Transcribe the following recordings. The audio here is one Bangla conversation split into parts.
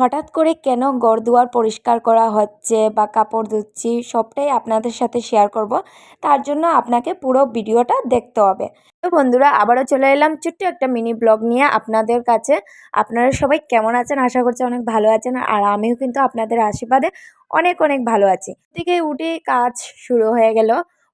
হঠাৎ করে কেন ঘরদুয়ার পরিষ্কার করা হচ্ছে বা কাপড় ধুচ্ছি সবটাই আপনাদের সাথে শেয়ার করব। তার জন্য আপনাকে পুরো ভিডিওটা দেখতে হবে। তো বন্ধুরা, আবারও চলে এলাম ছোট্ট একটা মিনি ব্লগ নিয়ে আপনাদের কাছে। আপনারা সবাই কেমন আছেন? আশা করছি অনেক ভালো আছেন। আর আমিও কিন্তু আপনাদের আশীর্বাদে অনেক অনেক ভালো আছি। থেকে উঠে কাজ শুরু হয়ে গেল।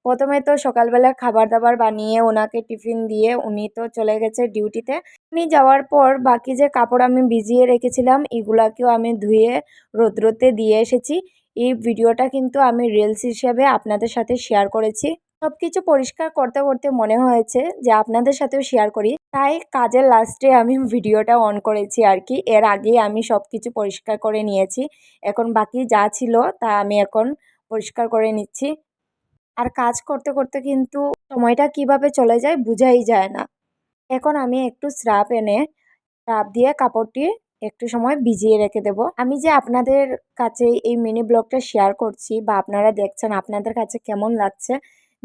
প্রথমে তো সকালবেলা খাবার দাবার বানিয়ে ওনাকে টিফিন দিয়ে উনি তো চলে গেছে ডিউটিতে। উনি যাওয়ার পর বাকি যে কাপড় আমি ভিজিয়ে রেখেছিলাম, এগুলাকেও আমি ধুয়ে রোদ্রতে দিয়ে এসেছি। এই ভিডিওটা কিন্তু আমি রিলস হিসেবে আপনাদের সাথে শেয়ার করেছি। সব কিছু পরিষ্কার করতে করতে মনে হয়েছে যে আপনাদের সাথেও শেয়ার করি। তাই কাজের লাস্টে আমি ভিডিওটা অন করেছি আর কি। এর আগে আমি সব কিছু পরিষ্কার করে নিয়েছি। এখন বাকি যা ছিল তা আমি এখন পরিষ্কার করে নিচ্ছি। আর কাজ করতে করতে কিন্তু সময়টা কীভাবে চলে যায় বোঝাই যায় না। এখন আমি একটু স্রাপ এনে স্রাপ দিয়ে কাপড়টি একটু সময় ভিজিয়ে রেখে দেব। আমি যে আপনাদের কাছে এই মিনি ব্লগটা শেয়ার করছি বা আপনারা দেখছেন, আপনাদের কাছে কেমন লাগছে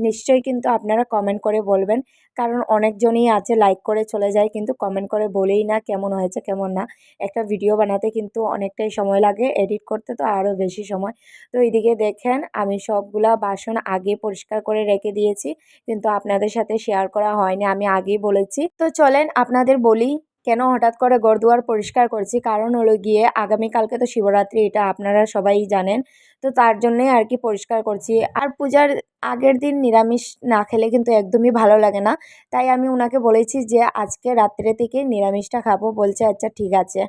নিশ্চয়ই কিন্তু আপনারা কমেন্ট করে বলবেন। কারণ অনেকজনই আছে লাইক করে চলে যায়, কিন্তু কমেন্ট করে বলেই না কেমন হয়েছে, কেমন না। একটা ভিডিও বানাতে কিন্তু অনেকটাই সময় লাগে এডিট করতে তো আরও বেশি সময়। তো এইদিকে দেখেন, আমি সবগুলা বাসন আগে পরিষ্কার করে রেখে দিয়েছি, কিন্তু আপনাদের সাথে শেয়ার করা হয়নি, আমি আগেই বলেছি। তো চলেন আপনাদের বলি কেন হঠাৎ করে গড়দুয়ার পরিষ্কার করছি? কারণ হলো গিয়ে আগামীকালকে তো শিবরাত্রি, এটা আপনারা সবাই জানেন। তো তার জন্যই আর কি পরিষ্কার করছি। আর পূজার আগের দিন নিরামিষ না খেলে কিন্তু একদমই ভালো লাগে না। তাই আমি ওনাকে বলেছি যে, আজকে রাত্রে থেকে নিরামিষটা খাব। বলছে আচ্ছা ঠিক আছে।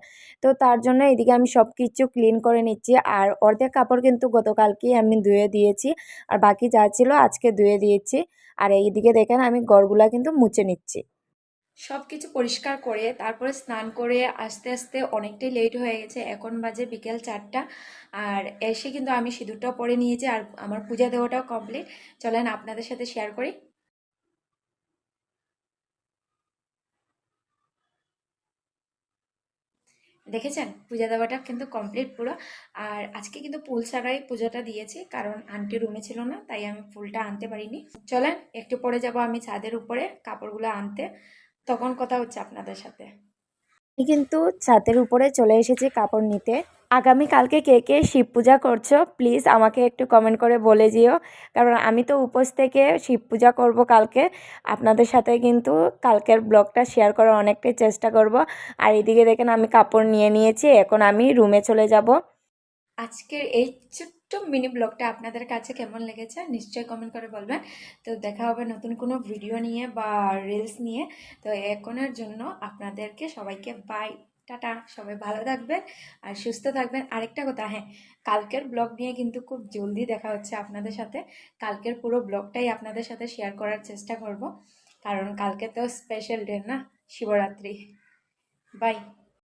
তো তার জন্য এদিকে আমি সব কিছু ক্লিন করে নিচ্ছি। আর অর্ধেক কাপড় কিন্তু গতকালকেই আমি ধুয়ে দিয়েছি। আর বাকি যা ছিল আজকে ধুয়ে দিয়েছি। আর এইদিকে দেখেন আমি গড়গুলা কিন্তু মুছে নিচ্ছি। সব কিছু পরিষ্কার করে, তারপরে স্নান করে আস্তে আস্তে অনেকটাই লেট হয়ে গেছে। এখন বাজে বিকেল চারটা। আর এসে কিন্তু আমি সিঁদুরটাও পরে নিয়েছি আর আমার পূজা দেওয়াটাও কমপ্লিট চলেন আপনাদের সাথে শেয়ার করি। দেখেছেন? পূজা দেওয়াটা কিন্তু কমপ্লিট পুরো। আর আজকে কিন্তু ফুল ছাড়াই পুজোটা দিয়েছি, কারণ আন্টি রুমে ছিল না, তাই আমি ফুলটা আনতে পারিনি। চলেন, একটু পরে যাব আমি ছাদের উপরে কাপড়গুলো আনতে। তখন কথা হচ্ছে আপনাদের সাথে। আমি কিন্তু ছাদের উপরে চলে এসেছি কাপড় নিতে। আগামী কালকে কে কে শিব পূজা করছ প্লিজ আমাকে একটু কমেন্ট করে বলে দিও। কারণ আমি তো উপোস থেকে শিব পূজা করব কালকে। আপনাদের সাথে কিন্তু কালকের ব্লগটা শেয়ার করার অনেকটাই চেষ্টা করব। আর এদিকে দেখেন আমি কাপড় নিয়ে নিয়েছি এখন আমি রুমে চলে যাব। আজকের এই ছোট্ট মিনি ব্লগটা আপনাদের কাছে কেমন লেগেছে নিশ্চয়ই কমেন্ট করে বলবেন। তো দেখা হবে নতুন কোনো ভিডিও নিয়ে বা রিলস নিয়ে। তো এখনের জন্য আপনাদেরকে সবাইকে বাই টাটা। সবাই ভালো থাকবেন আর সুস্থ থাকবেন। আরেকটা কথা হ্যাঁ কালকের ব্লগ নিয়ে কিন্তু খুব জলদি দেখা হচ্ছে আপনাদের সাথে। কালকের পুরো ব্লগটাই আপনাদের সাথে শেয়ার করার চেষ্টা করব। কারণ কালকে তো স্পেশাল ডে না, শিবরাত্রি। বাই